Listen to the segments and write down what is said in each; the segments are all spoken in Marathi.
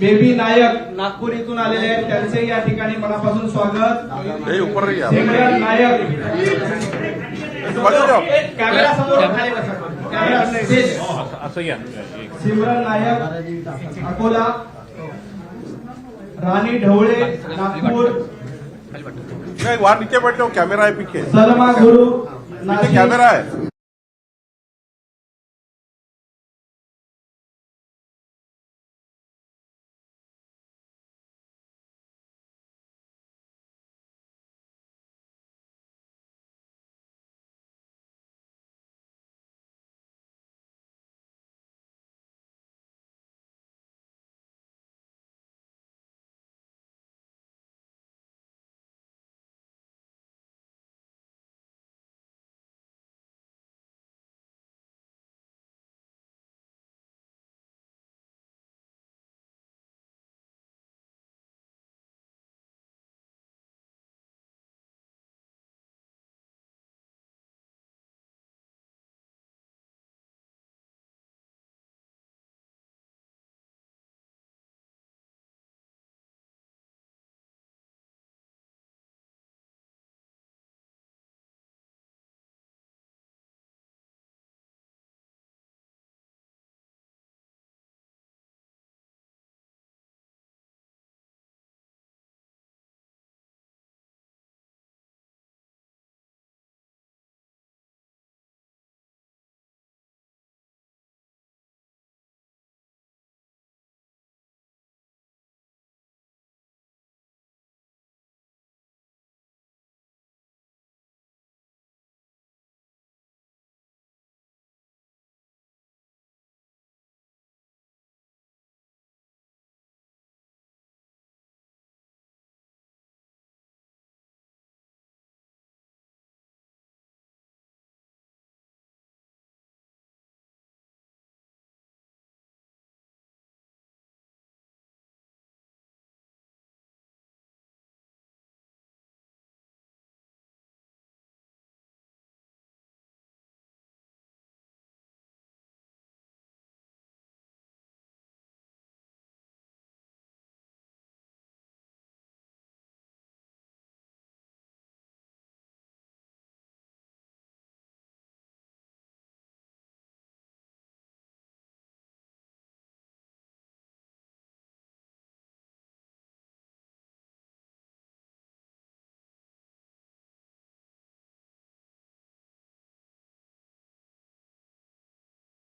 बेबी नायक नागपूर इथून आलेले आहेत. त्यांचे या ठिकाणी मनापासून स्वागत. नायक. कॅमेरा समोर या सिमरन नायक अकोला. राणी ढवळे नागपूर. वहाँ नीचे बैठे हो. कैमरा है पीछे. सलमा गुरु कैमरा है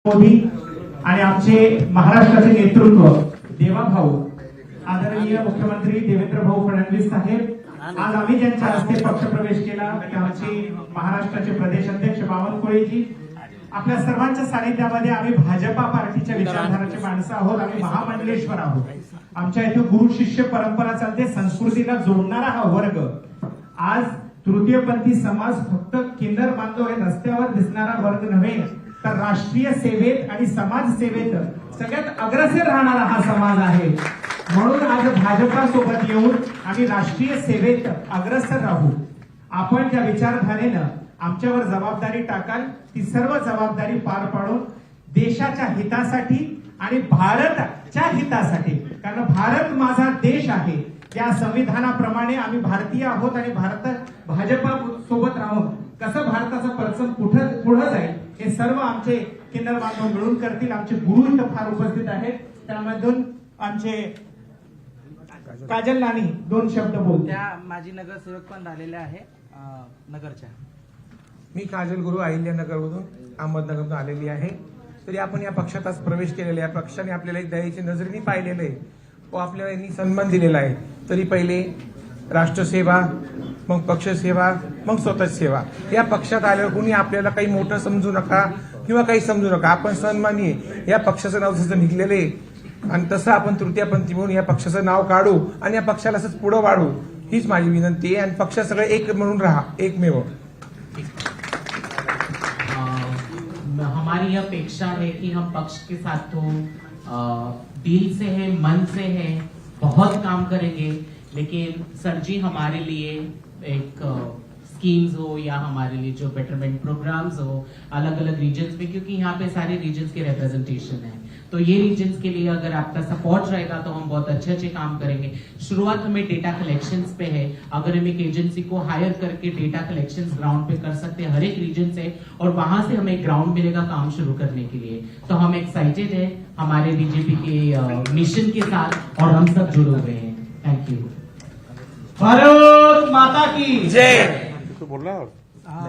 मोदी आणि आमचे महाराष्ट्राचे नेतृत्व देवाभाऊ आदरणीय मुख्यमंत्री देवेंद्र भाऊ फडणवीस साहेब आज आम्ही ज्यांच्या हस्ते पक्षप्रवेश केला ते आमचे महाराष्ट्राचे प्रदेश अध्यक्ष बावनकुळेजी. आपल्या सर्वांच्या सानिध्यामध्ये आम्ही भाजपा पार्टीच्या विचारधाराचे माणसं आहोत आम्ही महामंडलेश्वर आहोत. आमच्या इथं गुरु शिष्य परंपरा चालते संस्कृतीला जोडणारा हा वर्ग. आज तृतीयपंथी समाज फक्त किन्नर बांधव हे रस्त्यावर दिसणारा वर्ग नव्हे तर राष्ट्रीय सेवेत आणि समाज सेवेत सगळ्यात अग्रसर राहणारा हा समाज आहे. म्हणून आज भाजपा सोबत येऊन आम्ही राष्ट्रीय सेवेत अग्रसर राहू. आपण ज्या विचारधारेनं आमच्यावर जबाबदारी टाकाल ती सर्व जबाबदारी पार पाडून देशाच्या हितासाठी आणि भारताच्या हितासाठी कारण भारत माझा देश आहे. या संविधानाप्रमाणे आम्ही भारतीय आहोत आणि भारत भाजपा सोबत राहून कसं भारताचा परचम कुठं पुढं जाईल? हे सर्व आमचे किन्नर बांधव मिळून करतील. आमचे गुरु इथं फार उपस्थित आहेत. त्यामधून आमचे काजल नानी दोन शब्द बोलते त्या माजी नगरसेवक पण झालेल्या आहे नगरच्या. मी काजल गुरु अहिल्यानगरमधून अहमदनगरमधून आलेली आहे. तरी आपण या पक्षात आज प्रवेश केलेला आहे. या पक्षाने आपल्याला एक दयाची नजरेने पाहिलेलं आहे. व आपल्याला यांनी सन्मान दिलेला आहे. तरी पहिले राष्ट्रसेवा मग पक्षसेवा मग स्वतः सेवा या पक्षात आल्यावर कुणी आपल्याला काही मोठं समजू नका किंवा काही समजू नका. आपण सन्मानी या पक्षाचं नाव जसं निघलेलं आहे आणि तसं आपण तृतीयपंथी म्हणून या पक्षाचं नाव काढू आणि या पक्षाला असंच पुढं वाढू हीच माझी विनंती आहे. आणि पक्ष सगळे एक म्हणून राहा एकमेव. हमारी यह अपेक्षा है कि हम पक्ष के साथ हो दिल से है मन से है बहुत काम करेंगे। लेकिन सर जी, हमारे लिए एक स्कीम्स हो या हमारे लिए जो बेटरमेंट प्रोग्राम्स हो अलग अलग रीजन्स में, क्योंकि यहाँ पे सारे रीजन्स के रिप्रेजेंटेशन है। तो ये रीजन के लिए अगर आपका सपोर्ट रहेगा तो हम बहुत अच्छे अच्छे काम करेंगे। शुरुआत हमें डेटा कलेक्शन पे है। अगर हम एक एजेंसी को हायर करके डेटा कलेक्शन ग्राउंड पे कर सकते हैं, हर एक रीजन से, और वहाँ से हमें ग्राउंड मिलेगा काम शुरू करने के लिए। तो हम एक्साइटेड है, हमारे बीजेपी के मिशन के साथ, और हम सब जुड़े हुए हैं। थैंक यू भारत माता की जय. तू बोलला हा,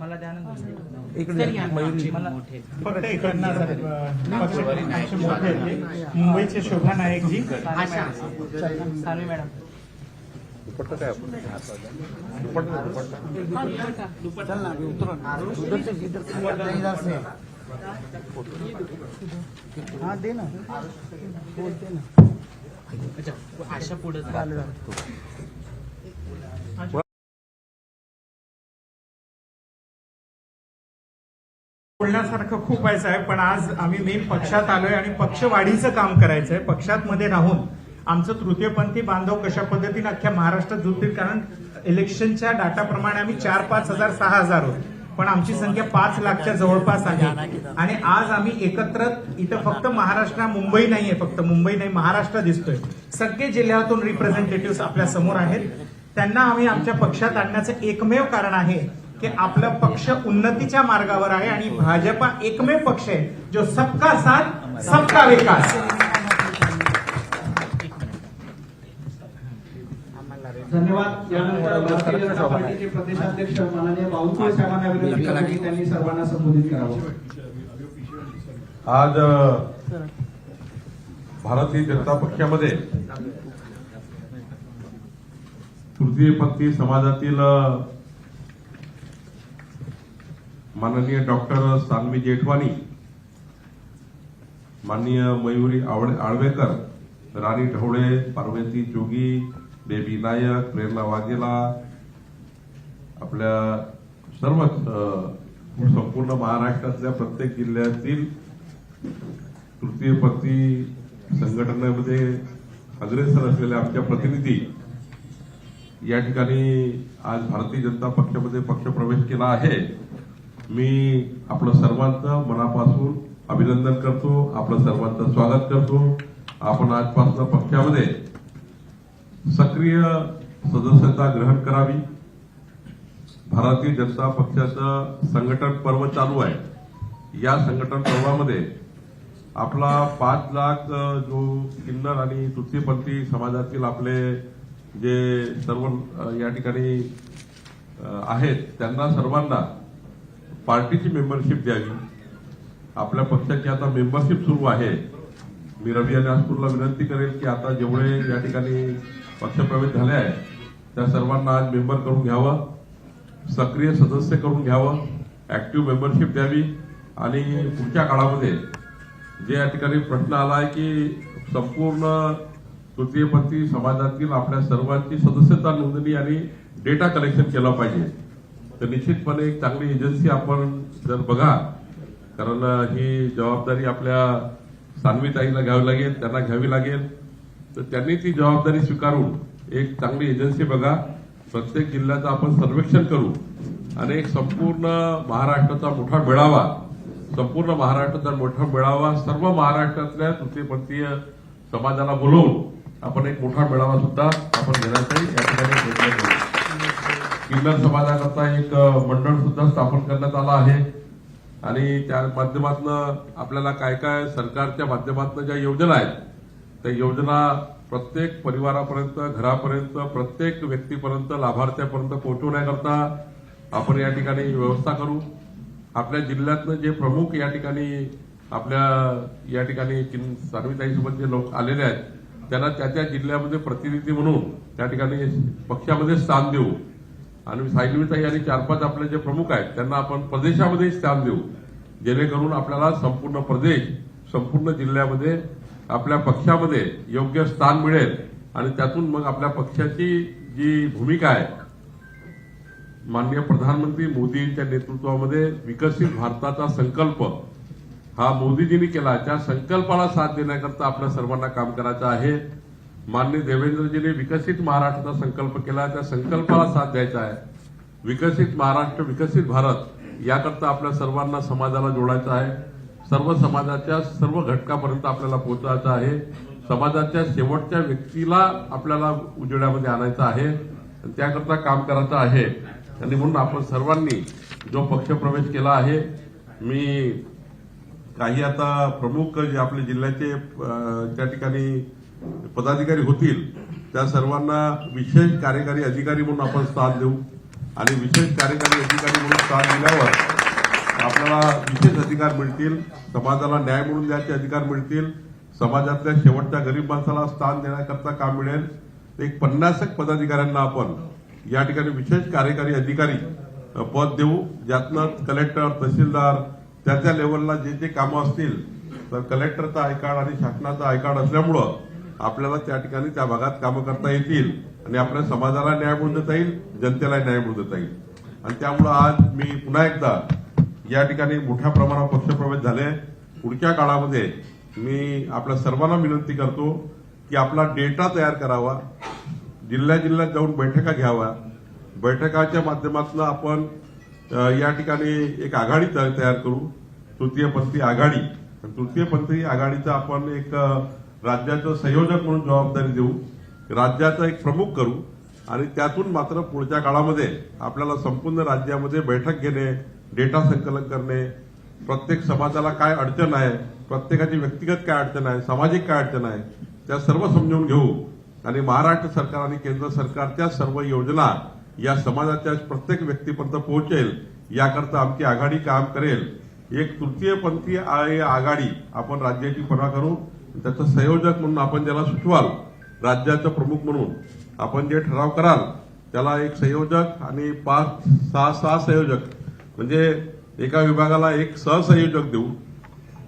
मला द्यानंद इकडे मयुरी फक्त इकडनं. मुंबईचे शोभा नायकजी मॅडम. दुपट्टा काय आपण? दुपट्टा दुपट्टा. हा दे ना. बोलते ना. आशा पुढे बोलण्यासारखं खूप आहे साहेब पण आज आम्ही मेन पक्षात आलोय आणि पक्षवाढीचं काम करायचंय. पक्षात मध्ये राहून आमचं तृतीयपंथी बांधव कशा पद्धतीने अख्ख्या महाराष्ट्रात जुळतील? कारण इलेक्शनच्या डाटाप्रमाणे आम्ही चार पाच हजार सहा हजार होतो. पण आमची संख्या पाच लाखच्या जवळपास आहे. आणि आज आम्ही एकत्र इथं फक्त महाराष्ट्र मुंबई नाहीये फक्त मुंबई नाही महाराष्ट्र दिसतोय. सगळे जिल्ह्यातून रिप्रेझेंटेटिव्ह आपल्यासमोर आहेत. त्यांना आम्ही आमच्या पक्षात आणण्याचं एकमेव कारण आहे की आपला पक्ष उन्नतीच्या मार्गावर आहे आणि भाजपा एकमेव पक्ष आहे जो सबका साथ सबका विकास. धन्यवाद. यानंतर भारतीय जनता पार्टीचे प्रदेशाध्यक्ष माननीय बावनकुळे साहेबांना विनंती करतो की त्यांनी सर्वांना संबोधित करावं. आज भारतीय जनता पक्षामध्ये तृतीयपंथी समाजातील अ, माननीय डॉक्टर सान्वी जेठवानी माननीय मयुरी आवडे आळवेकर राणी ढवळे पार्वती जोगी बेबी नायक प्रेरणा वाघेला आपल्या सर्व संपूर्ण महाराष्ट्रातल्या प्रत्येक जिल्ह्यातील तृतीयपंथी संघटनेमध्ये अग्रेसर असलेले आमच्या प्रतिनिधी या ठिकाणी आज भारतीय जनता पक्षामध्ये पक्षप्रवेश केला आहे. मी आपलं सर्वांचं मनापासून अभिनंदन करतो आपलं सर्वांचं स्वागत करतो. आपण आजपासून पक्षामध्ये सक्रिय सदस्यता ग्रहण करावी. भारतीय जनता पक्षाचं संघटन पर्व चालू आहे. या संघटन पर्वामध्ये आपला पाच लाख जो किन्नर आणि तृतीयपंथी समाजातील आपले जे सर्व या ठिकाणी आहेत त्यांना सर्वांना पार्टीची मेंबरशिप द्यावी. आपल्या पक्षाची आता मेंबरशिप सुरू आहे. मी रवी आणि नागपूरला विनंती करेल की आता जेवढे या ठिकाणी पक्षप्रवेश झाले आहे त्या सर्वांना आज मेंबर करून घ्यावं सक्रिय सदस्य करून घ्यावं ऍक्टिव्ह मेंबरशिप द्यावी आणि पुढच्या काळामध्ये जे या ठिकाणी प्रश्न आला आहे की संपूर्ण तृतीयपंथी समाजातील आपल्या सर्वांची सदस्यता नोंदणी आणि डेटा कलेक्शन केलं पाहिजे. तर निश्चितपणे एक चांगली एजन्सी आपण जर बघा कारण ही जबाबदारी आपल्या सान्वीताईला घ्यावी लागेल त्यांना घ्यावी लागेल. तर त्यांनी ती जबाबदारी स्वीकारून एक चांगली एजन्सी बघा. प्रत्येक जिल्ह्याचं आपण सर्वेक्षण करू. आणि एक संपूर्ण महाराष्ट्राचा मोठा मेळावा संपूर्ण महाराष्ट्राचा मोठा मेळावा सर्व महाराष्ट्रातल्या तृतीयपंथीय समाजाला बोलवून आपण एक मोठा मेळावा सुद्धा आपण घेण्याचाही या ठिकाणी प्रयत्न करू. किल्लर समाजाकरता एक मंडळ सुद्धा स्थापन करण्यात आलं आहे. आणि त्या माध्यमातून आपल्याला काय काय सरकारच्या माध्यमातून ज्या योजना आहेत त्या योजना प्रत्येक परिवारापर्यंत घरापर्यंत प्रत्येक व्यक्तीपर्यंत लाभार्थ्यापर्यंत पोहोचवण्याकरता आपण या ठिकाणी व्यवस्था करू. आपल्या जिल्ह्यातनं जे प्रमुख या ठिकाणी आपल्या या ठिकाणी सार्वताईसोबत जे लोक आलेले आहेत त्यांना त्या त्या जिल्ह्यामध्ये प्रतिनिधी म्हणून त्या ठिकाणी पक्षामध्ये स्थान देऊ. आणि सायनवीताई आणि चार पाच आपले जे प्रमुख आहेत त्यांना आपण प्रदेशामध्ये स्थान देऊ. जेणेकरून आपल्याला संपूर्ण प्रदेश संपूर्ण जिल्ह्यामध्ये आपल्या पक्षामध्ये योग्य स्थान मिळेल. आणि त्यातून मग आपल्या पक्षाची जी भूमिका आहे माननीय प्रधानमंत्री मोदींच्या नेतृत्वामध्ये विकसित भारताचा संकल्प हा मोदीजींनी केला. त्या संकल्पाला साथ देण्याकरता आपल्या सर्वांना काम करायचं आहे माननीय देवेंद्रजींनी विकसित महाराष्ट्राचा संकल्प केला त्या संकल्पाला साथ द्यायचा आहे. विकसित महाराष्ट्र विकसित भारत याकरता आपल्या सर्वांना समाजाला जोडायचं आहे. सर्व समाजाच्या सर्व घटकापर्यंत आपल्याला पोहोचायचं आहे. समाजाच्या शेवटच्या व्यक्तीला आपल्याला उजेडामध्ये आणायचं आहे. त्याकरता काम करायचं आहे. आणि म्हणून आपण सर्वांनी जो पक्षप्रवेश केला आहे मी काही आता प्रमुख जे आपले जिल्ह्याचे त्या ठिकाणी पदाधिकारी होतील त्या सर्वांना विशेष कार्यकारी अधिकारी म्हणून आपण स्थान देऊ. आणि विशेष कार्यकारी अधिकारी म्हणून स्थान दिल्यावर आपल्याला विशेष अधिकार मिळतील समाजाला न्याय म्हणून द्यायचे अधिकार मिळतील समाजातल्या शेवटच्या गरीब माणसाला स्थान देण्याकरता काम मिळेल. एक पन्नासक पदाधिकाऱ्यांना आपण या ठिकाणी विशेष कार्यकारी अधिकारी पद देऊ. ज्यातनं कलेक्टर तहसीलदार त्या त्या लेवलला जे जे कामं असतील तर कलेक्टरचा आय कार्ड आणि शासनाचा आय कार्ड असल्यामुळं आपल्याला त्या ठिकाणी त्या भागात कामं करता येतील आणि आपल्या समाजाला न्याय मिळून देता येईल जनतेला न्याय मिळून देता येईल. आणि त्यामुळं आज मी पुन्हा एकदा या ठिकाणी मोठ्या प्रमाणावर पक्षप्रवेश झाले. पुढच्या काळामध्ये मी आपल्या सर्वांना विनंती करतो की आपला डेटा तयार करावा जिल्ह्या जिल्ह्यात जाऊन बैठका घ्यावा बैठकाच्या माध्यमातून आपण या ठिकाणी एक आघाडी तयार करू. तृतीयपंथी आघाडी. तृतीयपंथी आघाडीचा आपण एक राज्याचं संयोजक म्हणून जबाबदारी देऊ राज्याचा एक प्रमुख करू आणि त्यातून मात्र पुढच्या काळामध्ये आपल्याला संपूर्ण राज्यामध्ये बैठक घेणे डेटा संकलन करणे प्रत्येक समाजाला काय अडचण आहे प्रत्येकाची व्यक्तिगत काय अडचण आहे सामाजिक काय अडचण आहे त्या सर्व समजून घेऊ आणि महाराष्ट्र सरकार आणि केंद्र सरकारच्या सर्व योजना या समाजाच्या प्रत्येक व्यक्तीपर्यंत पोहोचेल याकरता आमची आघाडी काम करेल. एक तृतीयपंथी आ- आघाडी आपण राज्याची परा करू. त्याचं संयोजक म्हणून आपण ज्याला सुचवाल राज्याचं प्रमुख म्हणून आपण जे ठराव कराल त्याला एक संयोजक आणि पाच सहा सहा संयोजक म्हणजे एका विभागाला एक सहसंयोजक देऊ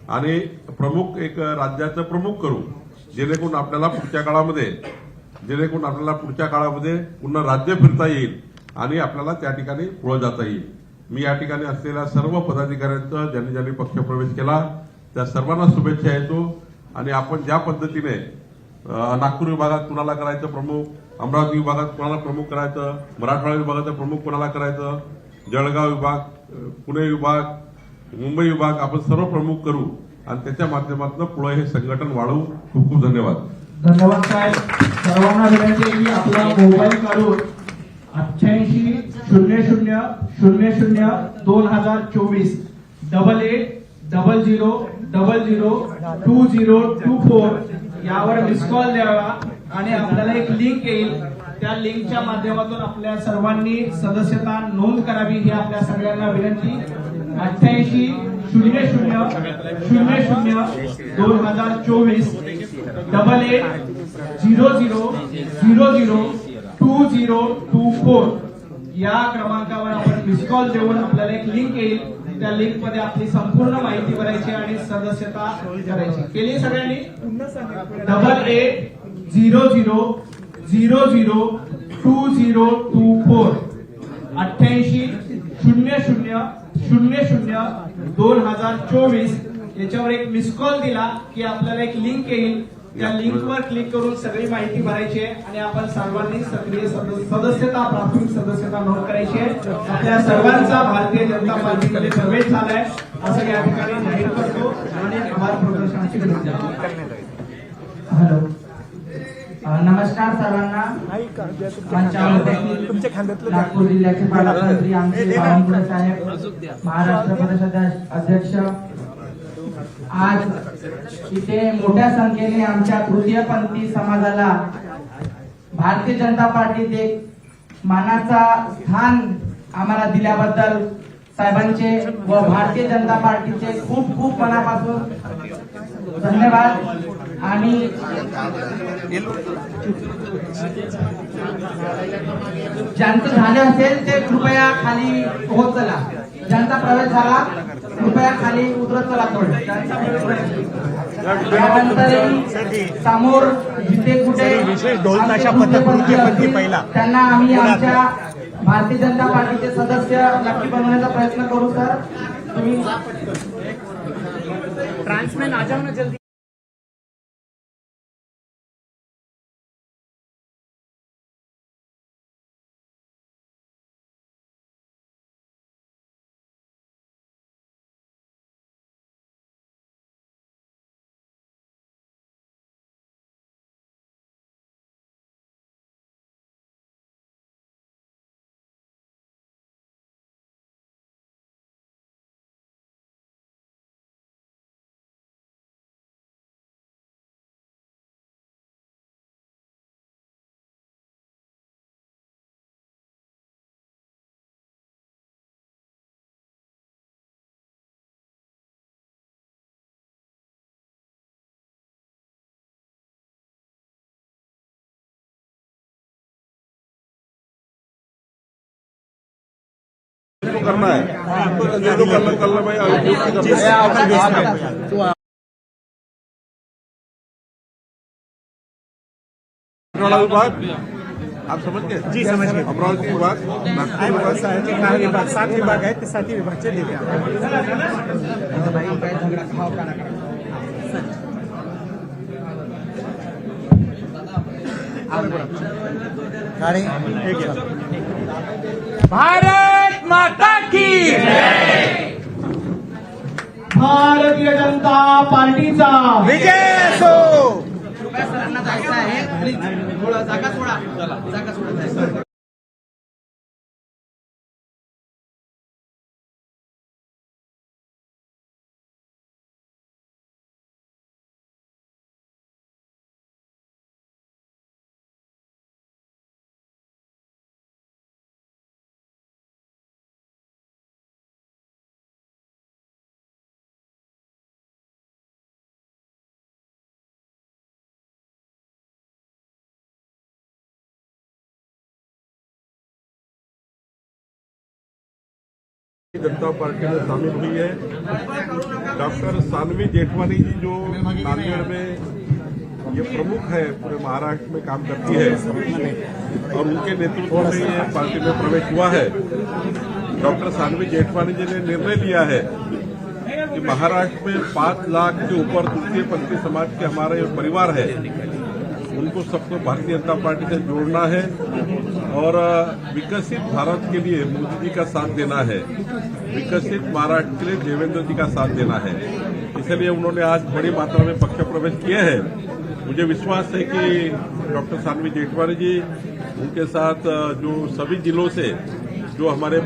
आणि प्रमुख एक राज्याचं प्रमुख करू जेणेकरून आपल्याला पुढच्या काळामध्ये जेणेकरून आपल्याला पुढच्या काळामध्ये पुन्हा राज्य फिरता येईल आणि आपल्याला त्या ठिकाणी पुढे जाता येईल. मी या ठिकाणी असलेल्या सर्व पदाधिकाऱ्यांचं ज्यांनी ज्यांनी पक्षप्रवेश केला त्या सर्वांना शुभेच्छा येतो. आणि आपण ज्या पद्धतीने नागपूर विभागात कुणाला करायचं प्रमुख अमरावती विभागात कुणाला प्रमुख करायचं मराठवाडा विभागाचं प्रमुख कुणाला करायचं जळगाव विभाग पुणे विभाग मुंबई विभाग आपण सर्व प्रमुख करू आणि त्याच्या माध्यमातून पुढे हे संघटन वाढवू. खूप खूप धन्यवाद. धन्यवाद साहेब. सर्वांना विनंती की आपला मोबाईल काढून अठ्ठ्याऐंशी शून्य शून्य शून्य शून्य दोन हजार चोवीस double eight double zero double zero two zero two four यावर मिस कॉल द्यावा आणि आपल्याला एक लिंक येईल. त्या लिंकच्या माध्यमातून आपल्या सर्वांनी सदस्यता नोंद करावी ही आपल्या सगळ्यांना विनंती. अठ्ठ्याऐंशी शून्य शून्य शून्य शून्य दोन हजार चोवीस. Double eight zero zero zero zero two zero two four या क्रमांकावर आपण मिस कॉल देऊन आपल्याला एक लिंक येईल. त्या लिंकमध्ये आपली संपूर्ण माहिती भरायची आणि सदस्यता करायची केली सगळ्यांनी? Double eight zero zero zero zero two zero two four अठ्ठ्याऐंशी शून्य शून्य शून्य शून्य दोन हजार चोवीस. याच्यावर एक मिस कॉल दिला की आपल्याला एक लिंक येईल. या लिंकवर क्लिक करून सगळी माहिती भरायची आहे आणि आपण सर्वांनी सक्रिय सदस्यता प्राथमिक सदस्यता नोंद करायची आहे. आपल्या सर्वांचा भारतीय जनता पार्टीमध्ये प्रवेश झालाय. असं या ठिकाणी जाहीर करतो आणि आभार प्रदर्शनाची विनंती हॅलो. नमस्कार सर्वांना नागपूर जिल्ह्याचे पालकमंत्री आमचे साहेब महाराष्ट्र प्रदेशाचे अध्यक्ष आज इथे मोठ्या संख्येने आमच्या तृतीयपंथी समाजाला भारतीय जनता पार्टीत एक मानाचा स्थान आम्हाला दिल्याबद्दल साहेबांचे व भारतीय जनता पार्टीचे खूप खूप मनापासून धन्यवाद. आणि ज्यांचं झालं असेल ते कृपया खाली होत चला ज्यांचा प्रवेश झाला कृपया खाली उतरत चला समोर जिथे कुठे पहिला. त्यांना आम्ही आमच्या भारतीय जनता पार्टीचे सदस्य नक्की बनवण्याचा प्रयत्न करू सर. तुम्ही ट्रांसमैन आ जाओ ना जल्दी. करना है जो जो करना करना भाई करना है विभाग? आप समझ गए? जी समझ गए. अमरावती विभाग नागपूर विभाग. सात विभाग आहेत ते सातही विभागचे आपण. भारत माता की भारतीय जनता पार्टीचा विजय असो. सरांना जायचं आहे थोडं जागा सोडा. जागा जनता पार्टी में शामिल हुई है। डॉक्टर सानवी जेठवानी जी जो नांदेड़ में ये प्रमुख है, पूरे महाराष्ट्र में काम करती है और उनके नेतृत्व में ये पार्टी में प्रवेश हुआ है। डॉक्टर सानवी जेठवानी जी ने निर्णय लिया है कि महाराष्ट्र में पाँच लाख के ऊपर तृतीय पंथी समाज के हमारे परिवार है, उनको सबको भारतीय जनता पार्टी से जोड़ना है। और विकसित भारत के लिए मोदी जी का साथ देना है। विकसित महाराष्ट्र के लिए देवेंद्र जी का साथ देना है। इसलिए उन्होंने आज बड़ी मात्रा में पक्ष प्रवेश किए हैं। मुझे विश्वास है कि डॉक्टर सानवी जेठवानी जी उनके साथ जो सभी जिलों से जो हमारे